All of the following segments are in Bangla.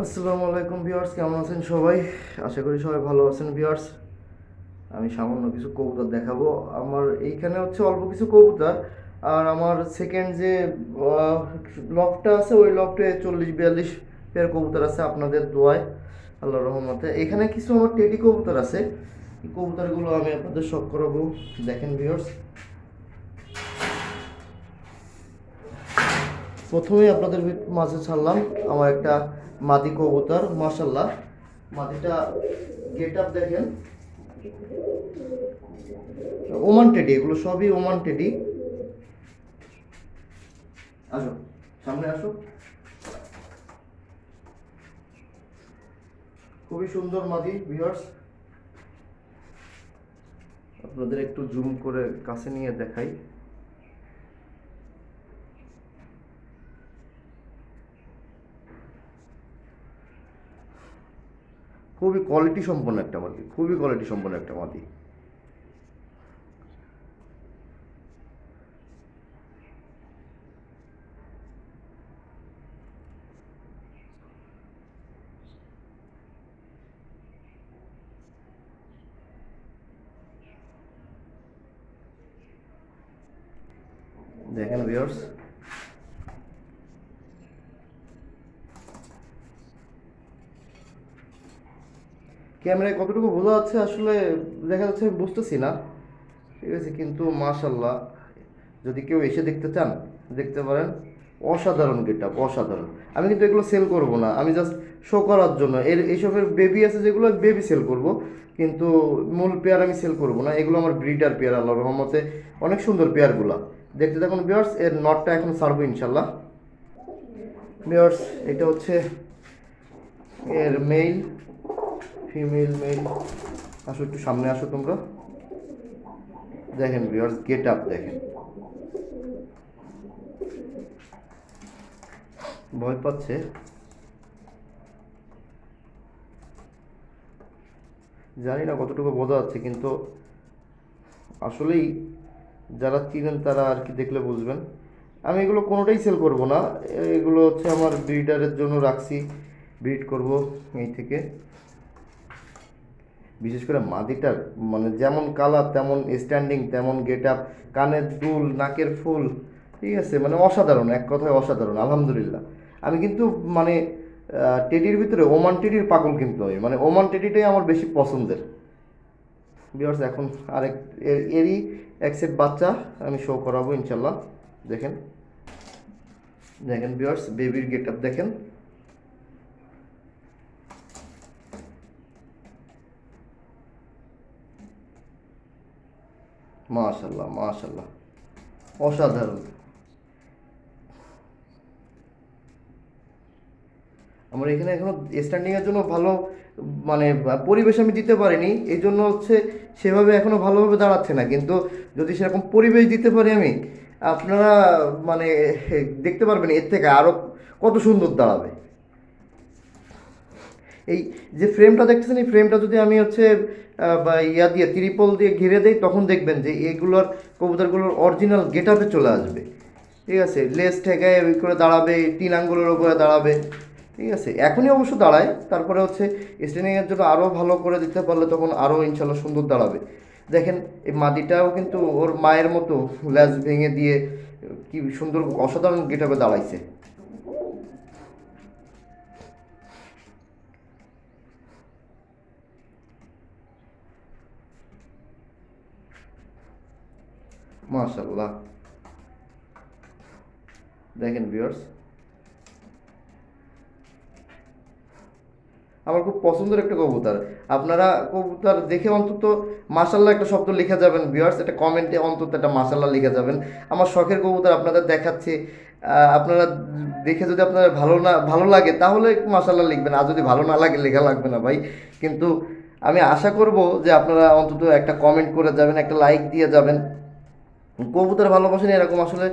আসসালামু আলাইকুম ভিউয়ার্স, কেমন আছেন সবাই? আশা করি সবাই ভালো আছেন ভিউয়ার্স। আমি সামান্য কিছু কবুতর দেখাবো। আমার এইখানে হচ্ছে অল্প কিছু কবুতর। আর আমার সেকেন্ড যে লকটা আছে, ওই লকটে চল্লিশ, বিয়াল্লিশ পেয়ার কবুতর আছে আপনাদের দোয়ায়, আল্লাহ রহমতে। এখানে কিছু আমার টেডি কবুতর আছে। এই কবুতরগুলো আমি আপনাদের শখ করাবো। দেখেন ভিউয়ার্স। প্রথমেই আপনাদের মাঝে ছাড়লাম। আমার একটা মাদি কবুতর মাশাল্লাহ মাদিটা গেট আপ দেখেন। ওমান টেডি, এগুলো সবই ওমান টেডি। আসো, সামনে আসো। খুবই সুন্দর মাদি ভিউয়ার্স আপনাদের একটু জুম করে কাছে নিয়ে দেখাই। খুবই কোয়ালিটি সম্পন্ন একটা মাটি খুবই কোয়ালিটি সম্পন্ন একটা মাটি। দেখেন ভিউয়ার্স ক্যামেরায় কতটুকু বোঝা যাচ্ছে আসলে দেখা যাচ্ছে আমি বুঝতেছি না। ঠিক আছে, কিন্তু মাশাল্লাহ যদি কেউ এসে দেখতে চান, দেখতে পারেন। অসাধারণ গেট আপ অসাধারণ। আমি কিন্তু এগুলো সেল করব না, আমি জাস্ট শো করার জন্য। এর এইসবের বেবি আছে যেগুলো বেবি সেল করব, কিন্তু মূল পেয়ার আমি সেল করব না। এগুলো আমার ব্রিডার পেয়ার আল্লাহ রহমতে। অনেক সুন্দর পেয়ারগুলো দেখতে দেখুন বিয়ার্স এর নটটা এখন ছাড়বো ইনশাল্লাহ বিয়ার্স এটা হচ্ছে এর মেইল ফিমেল মেল আসো একটু সামনে আসো তোমরা। দেখেন ভিউয়ার্স গেট আপ দেখেন। ভয় পাচ্ছে। জানি না কতটুকু বোঝা যাচ্ছে, কিন্তু আসলেই যারা চিনেন তারা আর কি দেখলে বুঝবেন। আমি এগুলো কোনোটাই সেল করব না। এগুলো হচ্ছে আমার ব্রিডারের জন্য রাখছি। ব্রিড করব এই থেকে। বিশেষ করে মাদিটার মানে যেমন কালার তেমন স্ট্যান্ডিং তেমন গেট আপ কানের দুল, নাকের ফুল, ঠিক আছে? মানে অসাধারণ, এক কথায় অসাধারণ, আলহামদুলিল্লাহ। আমি কিন্তু মানে টেডির ভিতরে ওমান টেডির পাগল কিন্তু আমি মানে ওমান টেডিটাই আমার বেশি পছন্দের। বিয়ার্স এখন আরেক, এর- এরই এক সেট বাচ্চা আমি শো করাবো ইনশাল্লাহ দেখেন দেখেন বিয়ার্স বেবির গেট আপ দেখেন। মাশাল্লাহ মাশাল্লাহ অসাধারণ। আমার এখানে এখনও স্ট্যান্ডিং এর জন্য ভালো মানে পরিবেশ আমি দিতে পারিনি। এই জন্য হচ্ছে সেভাবে এখনও ভালোভাবে দাঁড়াচ্ছে না। কিন্তু যদি সেরকম পরিবেশ দিতে পারি আমি, আপনারা মানে দেখতে পারবেন এর থেকে আরও কত সুন্দর দাঁড়াবে। এই যে ফ্রেমটা দেখতেছেন, এই ফ্রেমটা যদি আমি হচ্ছে ইয়া দিয়ে, ত্রিপল দিয়ে ঘিরে দেই, তখন দেখবেন যে এগুলোর কবুতরগুলোর অরিজিনাল গেট আপে চলে আসবে। ঠিক আছে? লেস ঠেকায় ওই করে দাঁড়াবে, তিন আঙ্গুলের ওপরে দাঁড়াবে। ঠিক আছে? এখনই অবশ্য দাঁড়ায়। তারপরে হচ্ছে স্টেনিংয়ের জন্য আরও ভালো করে দিতে পারলে তখন আরও ইনশাল্লাহ সুন্দর দাঁড়াবে। দেখেন, এই মাদিটাও কিন্তু ওর মায়ের মতো ল্যাস ভেঙে দিয়ে কি সুন্দর অসাধারণ গেট আপে দাঁড়াইছে। মাশাল্লাহ দেখেন ভিউয়ার্স আমার খুব পছন্দের একটা কবুতর। আপনারা কবুতর দেখে অন্তত মাশাল্লাহ একটা শব্দ লিখে যাবেন ভিউয়ার্স একটা কমেন্টে অন্তত একটা মাশাল্লাহ লিখে যাবেন। আমার শখের কবুতর আপনাদের দেখাচ্ছি। আপনারা দেখে যদি আপনাদের ভালো না, ভালো লাগে, তাহলে মাশাল্লাহ লিখবেন। আর যদি ভালো না লাগে, লেখা লাগবে না ভাই। কিন্তু আমি আশা করব যে আপনারা অন্তত একটা কমেন্ট করে যাবেন, একটা লাইক দিয়ে যাবেন। কবুতর ভালোবাসেন এরকম আসলে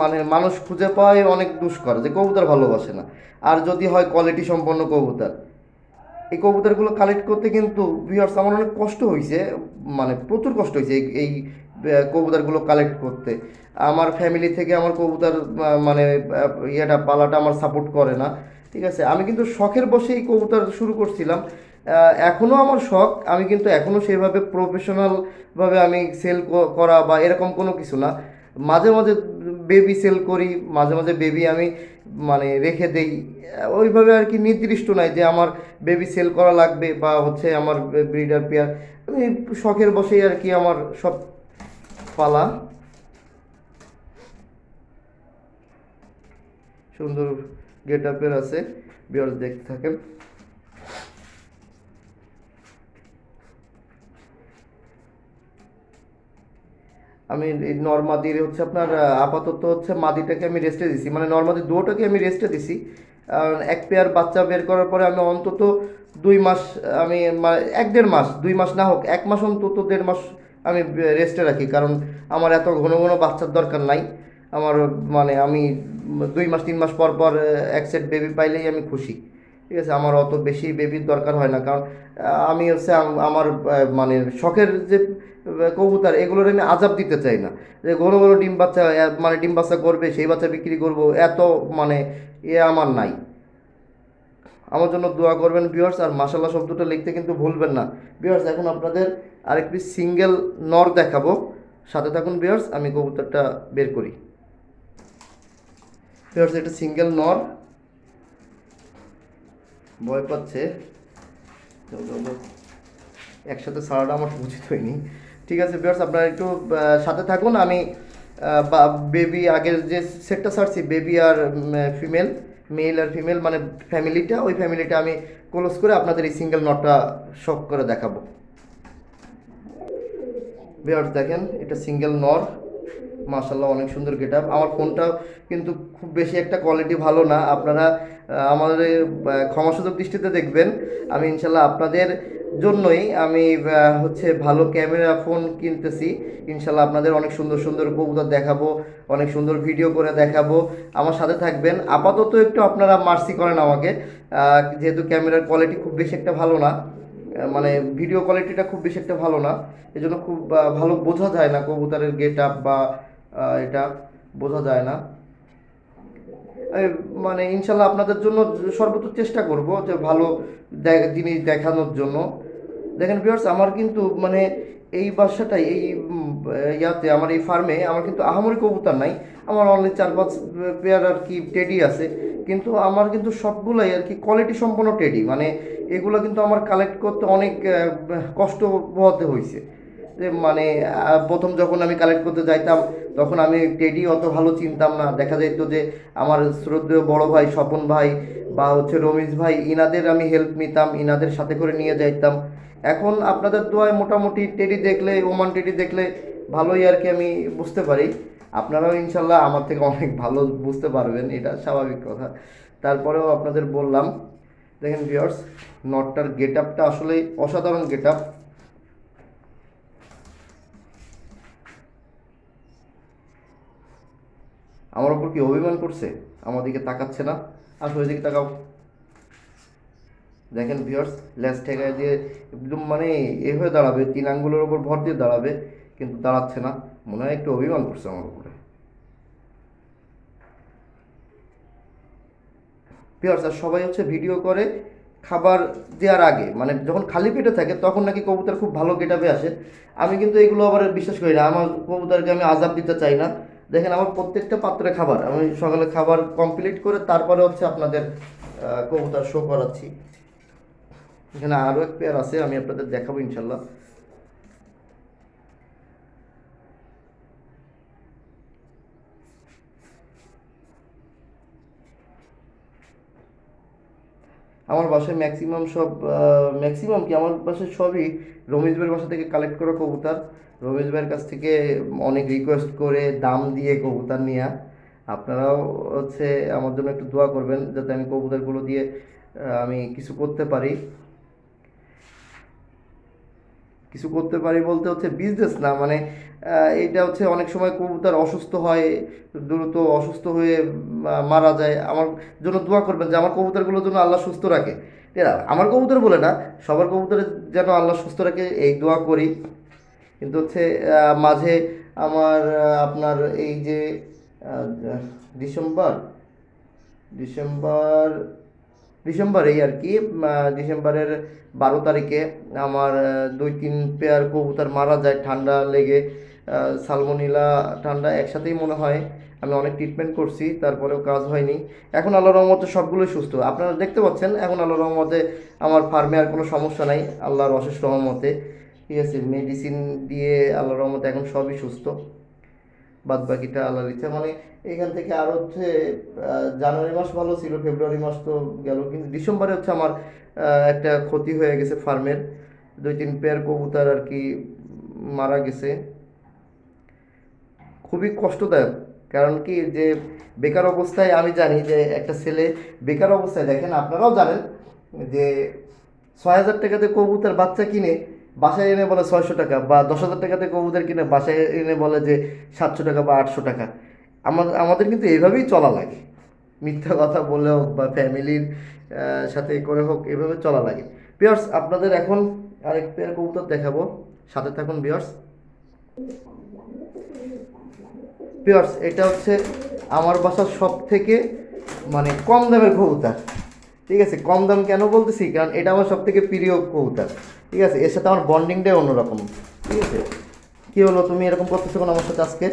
মানে মানুষ খুঁজে পায়, অনেক দুষ্কর যে কবুতর ভালোবাসে না। আর যদি হয় কোয়ালিটি সম্পন্ন কবুতর। এই কবুতরগুলো কালেক্ট করতে কিন্তু ভিউয়ার্স আমার অনেক কষ্ট হয়েছে মানে প্রচুর কষ্ট হয়েছে এই এই কবুতরগুলো কালেক্ট করতে। আমার ফ্যামিলি থেকে আমার কবুতর মানে ইয়েটা, পালাটা আমার সাপোর্ট করে না। ঠিক আছে? আমি কিন্তু শখের বসেই কবুতর শুরু করছিলাম। আহ, এখনও আমার শখ। আমি কিন্তু এখনও সেভাবে প্রফেশনাল ভাবে আমি সেল করা বা এরকম কোনো কিছু না। মাঝে মাঝে বেবি সেল করি মাঝে মাঝে বেবি আমি মানে রেখে দেই। ওইভাবে আর কি নির্দিষ্ট নাই যে আমার বেবি সেল করা লাগবে বা হচ্ছে আমার ব্রিডার পেয়ার আমি শখের বসেই আর কি আমার সব পালা। সুন্দর গেট আপের আছে। বিয়ার্স দেখতে থাকেন। আমি এই নর্মাদির হচ্ছে আপনার আপাতত হচ্ছে মাদিটাকে আমি রেস্টে দিছি। মানে নর্মাদি দুটোকে আমি রেস্টে দিছি। এক পেয়ার বাচ্চা বের করার পরে আমি অন্তত দুই মাস, আমি মা- এক দেড় মাস, দুই মাস না হোক, এক মাস অন্তত দেড় মাস আমি রেস্টে রাখি। কারণ আমার এত ঘন ঘন বাচ্চার দরকার নাই। আমার মানে আমি দুই মাস, তিন মাস পর পর এক সেট বেবি পাইলেই আমি খুশি। ঠিক আছে? আমার অত বেশি বেবির দরকার হয় না। কারণ আমি হচ্ছে আমার মানে শখের যে কবুতর, এগুলোর আমি আজাব দিতে চাই না। যে ঘন ঘন ডিম বাচ্চা মানে ডিম বাচ্চা করবে, সেই বাচ্চা বিক্রি করব, এত মানে এ আমার নাই। আমার জন্য দোয়া করবেন ভিউয়ার্স আর মাসাল্লাহ শব্দটা লিখতে কিন্তু ভুলবেন না। ভিউয়ার্স এখন আপনাদের আরেকটি সিঙ্গেল নর দেখাবো। সাথে থাকুন ভিউয়ার্স আমি কবুতরটা বের করি। ভিউয়ার্স এটা সিঙ্গেল নর। ভয় পাচ্ছে। একসাথে ছাড়াটা আমার উচিত হয়নি। ঠিক আছে ভিউয়ার্স আপনারা একটু সাথে থাকুন। আমি বেবি আগের যে সেটটা ছাড়ছি বেবি আর ফিমেল মেল আর ফিমেল মানে ফ্যামিলিটা ওই ফ্যামিলিটা আমি ক্লোজ করে আপনাদের এই সিঙ্গেল নটটা শখ করে দেখাবো। ভিউয়ার্স দেখেন, এটা সিঙ্গেল নর মাশাল্লাহ অনেক সুন্দর গেট আপ আমার ফোনটা কিন্তু খুব বেশি একটা কোয়ালিটি ভালো না। আপনারা আমাদের ক্ষমাসুযোগ দৃষ্টিতে দেখবেন। আমি ইনশাল্লাহ আপনাদের জন্যই আমি হচ্ছে ভালো ক্যামেরা ফোন কিনতেছি। ইনশাল্লাহ আপনাদের অনেক সুন্দর সুন্দর কবুতর দেখাবো, অনেক সুন্দর ভিডিও করে দেখাবো। আমার সাথে থাকবেন। আপাতত একটু আপনারা মার্সি করেন আমাকে। যেহেতু ক্যামেরার কোয়ালিটি খুব বেশি একটা ভালো না মানে ভিডিও কোয়ালিটিটা খুব বেশি একটা ভালো না এই জন্য খুব ভালো বোঝা যায় না কবুতরের গেট আপ বা এটা বোঝা যায় না। মানে ইনশাল্লাহ আপনাদের জন্য সর্বোচ্চ চেষ্টা করব যে ভালো জিনিস দেখানোর জন্য। দেখেন ভিউয়ার্স আমার কিন্তু মানে এই বাসাটাই, এই ইয়াতে, আমার এই ফার্মে আমার কিন্তু আহামরি কবুতর নাই। আমার অনলি চার পাঁচ পেয়ার আর কি টেডি আছে। কিন্তু আমার কিন্তু সবগুলাই আর কি কোয়ালিটি সম্পন্ন টেডি মানে এগুলো কিন্তু আমার কালেক্ট করতে অনেক কষ্ট পোহাতে হয়েছে মানে প্রথম যখন আমি কালেক্ট করতে যাইতাম, তখন আমি টেডি অত ভালো চিনতাম না। দেখা যেত যে আমার শ্রদ্ধেয় বড় ভাই, স্বপন ভাই বা হচ্ছে রমেশ ভাই, ইনাদের আমি হেল্প নিতাম, ইনাদের সাথে করে নিয়ে যাইতাম। এখন আপনাদের দোয়ায় মোটামুটি টেডি দেখলে ওমান টেডি দেখলে ভালোই আর কি আমি বুঝতে পারি। আপনারাও ইনশাল্লাহ আমার থেকে অনেক ভালো বুঝতে পারবেন, এটা স্বাভাবিক কথা। তারপরেও আপনাদের বললাম, দেখেন ভিউয়ার্স নটটার গেট আপটা আসলে অসাধারণ গেট আপ আমার ওপর কি অভিমান করছে? আমার দিকে তাকাচ্ছে না। আসলে দিকে তাকাও। দেখেন ভিউয়ার্স লেস ঠেকায় দিয়ে একদম মানে এ হয়ে দাঁড়াবে, তিন আঙ্গুলের ওপর ভর দিয়ে দাঁড়াবে, কিন্তু দাঁড়াচ্ছে না। মনে হয় একটু অভিমান করছে আমার উপরে। ভিউয়ার্স আর সবাই হচ্ছে ভিডিও করে খাবার দেওয়ার আগে মানে যখন খালি পেটে থাকে, তখন নাকি কবুতর খুব ভালো গেটাবে আসে। আমি কিন্তু এগুলো আবার বিশ্বাস করি না। আমার কবুতরকে আমি আজাব দিতে চাই না। দেখেন আমার প্রত্যেকটা পাত্রে খাবার, আমি সকালে খাবার কমপ্লিট করে তারপরে হচ্ছে আপনাদের কবুতর শো করাচ্ছি। এখানে আরও এক পেয়ার আছে, আমি আপনাদের দেখাবো ইনশাল্লাহ। আমার বাসায় ম্যাক্সিমাম সব ম্যাক্সিমাম কি? আমার বাসায় সবই রমেশ ভাইয়ের বাসা থেকে কালেক্ট করা কবুতর। রমেশ ভাইয়ের কাছ থেকে অনেক রিকোয়েস্ট করে দাম দিয়ে কবুতর নিয়ে। আপনারাও হচ্ছে আমার জন্য একটু দোয়া করবেন, যাতে আমি কবুতরগুলো দিয়ে আমি কিছু করতে পারি। কিছু করতে পারি বলতে হচ্ছে বিজনেস না মানে এটা হচ্ছে অনেক সময় কবুতর অসুস্থ হয়, দ্রুত অসুস্থ হয়ে মারা যায়। আমার জন্য দোয়া করবেন যে আমার কবুতরগুলোর জন্য আল্লাহ সুস্থ রাখে। আমার কবুতর বলে না, সবার কবুতরের যেন আল্লাহ সুস্থ রাখে, এই দোয়া করি। কিন্তু হচ্ছে মাঝে আমার আপনার এই যে ডিসেম্বর ডিসেম্বর ডিসেম্বরেই আর কি ডিসেম্বরের বারো তারিখে আমার দুই তিন পেয়ার কবুতর মারা যায় ঠান্ডা লেগে সালমোনিলা ঠান্ডা একসাথেই মনে হয়। আমি অনেক ট্রিটমেন্ট করছি, তারপরেও কাজ হয়নি। এখন আল্লাহ রহমতে সবগুলোই সুস্থ। আপনারা দেখতে পাচ্ছেন, এখন আল্লাহ রহমতে আমার ফার্মে আর কোনো সমস্যা নাই, আল্লাহর অশেষ রহমতে। ঠিক আছে মেডিসিন দিয়ে আল্লাহ রহমতে এখন সবই সুস্থ। বাদ বাকিটা আল্লাহর ইচ্ছা। মানে এখান থেকে আর হচ্ছে জানুয়ারি মাস ভালো ছিল, ফেব্রুয়ারি মাস তো গেল, কিন্তু ডিসেম্বরে হচ্ছে আমার একটা ক্ষতি হয়ে গেছে ফার্মের। দুই তিন পেয়ার কবুতর আর কি মারা গেছে। খুবই কষ্টদায়ক। কারণ কি যে বেকার অবস্থায় আমি জানি যে একটা ছেলে বেকার অবস্থায়, দেখেন আপনারাও জানেন যে ছয় হাজার টাকাতে কবুতর বাচ্চা কিনে বাসায় এনে বলে ছয়শো টাকা বা দশ হাজার টাকাতে কবুতর কিনে বাসায় এনে বলে যে সাতশো টাকা বা আটশো টাকা। আমাদের আমাদের কিন্তু এইভাবেই চলা লাগে। মিথ্যা কথা বলে হোক বা ফ্যামিলির সাথে করে হোক এভাবে চলা লাগে। বিয়ার্স আপনাদের এখন আরেক পেয়ার কবুতর দেখাবো। সাথে থাকুন বিয়ার্স পিওর্স এটা হচ্ছে আমার বাসার সব থেকে মানে কম দামের কবুতর। ঠিক আছে, কম দাম কেন বলতেছি? কারণ এটা আমার সব থেকে প্রিয় কবুতর। ঠিক আছে, এর সাথে আমার বন্ডিংটাই অন্যরকম, ঠিক আছে? কী হলো, তুমি এরকম করতেছো কেন আমার সাথে আজকে?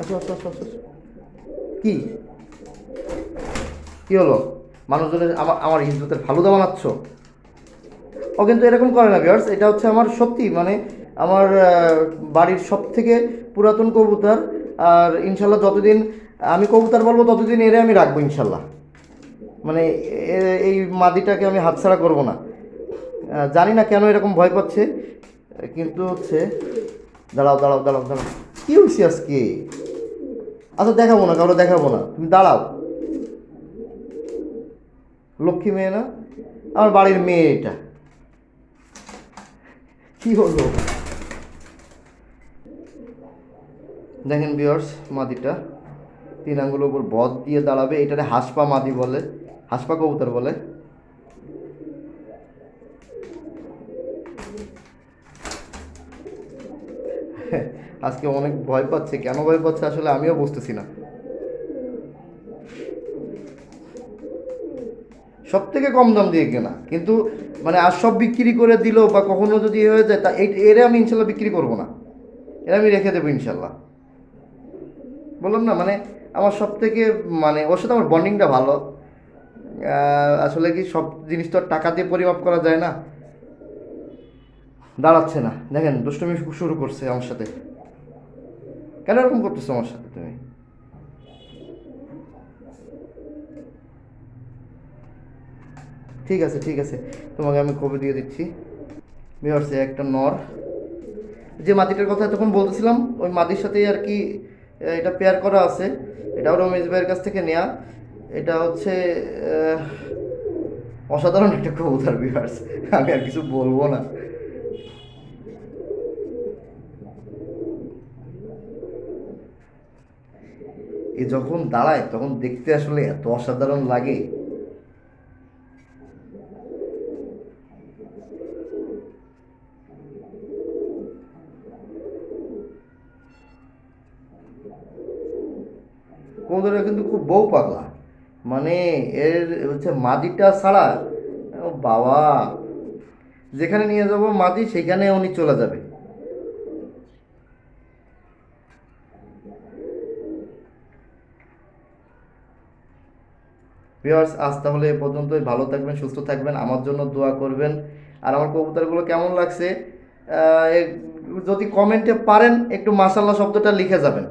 আসো আসো আসো আসো। কি? কি হলো? মানুষজনের আমার আমার ইজ্জতের ফালুদা বানাচ্ছ? ও কিন্তু এরকম করে না ভিউয়ার্স এটা হচ্ছে আমার সত্যি মানে আমার বাড়ির সব থেকে পুরাতন কবুতর, আর ইনশাল্লাহ যতদিন, আমি কবুতর বলব ততদিন এরে আমি রাখব, ইনশাল্লাহ। মানে এই মাদিটাকে আমি হাতছাড়া করব না। জানি না কেন এরকম ভয় পাচ্ছে। কিন্তু হচ্ছে, দাঁড়াও দাঁড়াও দাঁড়াও দাঁড়াও। কী হয়েছে আজকে? আচ্ছা দেখাবো না কারও দেখাবো না। তুমি দাঁড়াও। লক্ষ্মী মেয়ে না? আমার বাড়ির মেয়ে এটা। কি হলো? দেখেন বিয়ার্স মাদিটা। তিন আঙ্গুলের উপর বদ দিয়ে দাঁড়াবে, এটারে হাসপা মাদি বলে, হাসপা কবুতর বলে। আজকে অনেক ভয় পাচ্ছে। কেন ভয় পাচ্ছে আসলে আমিও বুঝতেছি না। সব থেকে কম দাম দিয়ে কেনা। কিন্তু মানে আর সব বিক্রি করে দিল বা কখনো যদি হয়ে যায়, তা এরে আমি ইনশাল্লাহ বিক্রি করব না। এরা আমি রেখে দেবো ইনশাল্লাহ। বললাম না মানে আমার সব থেকে মানে ওর সাথে আমার বন্ডিংটা ভালো। আসলে কি সব জিনিস তো টাকা দিয়ে পরিমাপ করা যায় না? দাঁড়াচ্ছে না। দেখেন, দুষ্টমি শুরু করছে আমার সাথে। কেন এরকম করতেছো আমার সাথে তুমি? ঠিক আছে ঠিক আছে। তোমাকে আমি কবে দিয়ে দিচ্ছি। বিহারসে একটা নর। যে মাটিটার কথা তখন বলতেছিলাম, ওই মাটির সাথেই আর কি এটা পেয়ার করা আছে। এটাও রমেশ ভাইয়ের কাছ থেকে নেওয়া এটা হচ্ছে অসাধারণ একটা কবুতর বিহার্স আমি আর কিছু বলব না। এ যখন দাঁড়ায়, তখন দেখতে আসলে এত অসাধারণ লাগে। কবুতরটা কিন্তু খুব বউ পাগলা। মানে এর হচ্ছে মাদিটা ছাড়া বাবা, যেখানে নিয়ে যাব মাদি, সেখানে উনি চলে যাবে। ভিউয়ার্স আজ তাহলে এ পর্যন্তই। ভালো থাকবেন, সুস্থ থাকবেন। আমার জন্য দোয়া করবেন। আর আমার কবুতরগুলো কেমন লাগছে যদি কমেন্টে পারেন, একটু মাসাল্লাহ শব্দটা লিখে যাবেন।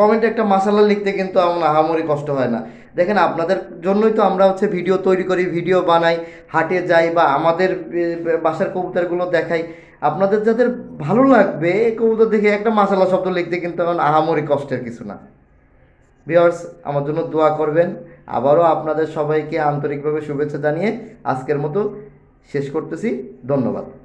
কমেন্টে একটা মাসাল্লাহ লিখতে কিন্তু আমার আহামরি কষ্ট হয় না। দেখেন, আপনাদের জন্যই তো আমরা হচ্ছে ভিডিও তৈরি করি, ভিডিও বানাই, হাটে যাই বা আমাদের বাসার কবুতরগুলো দেখাই। আপনাদের যাদের ভালো লাগবে এই কবুতর দেখে একটা মাসাল্লাহ শব্দ লিখতে কিন্তু এখন আহামরি কষ্টের কিছু না। ভিওর্স আমার জন্য দোয়া করবেন। আবারও আপনাদের সবাইকে আন্তরিকভাবে শুভেচ্ছা জানিয়ে আজকের মতো শেষ করতেছি। ধন্যবাদ।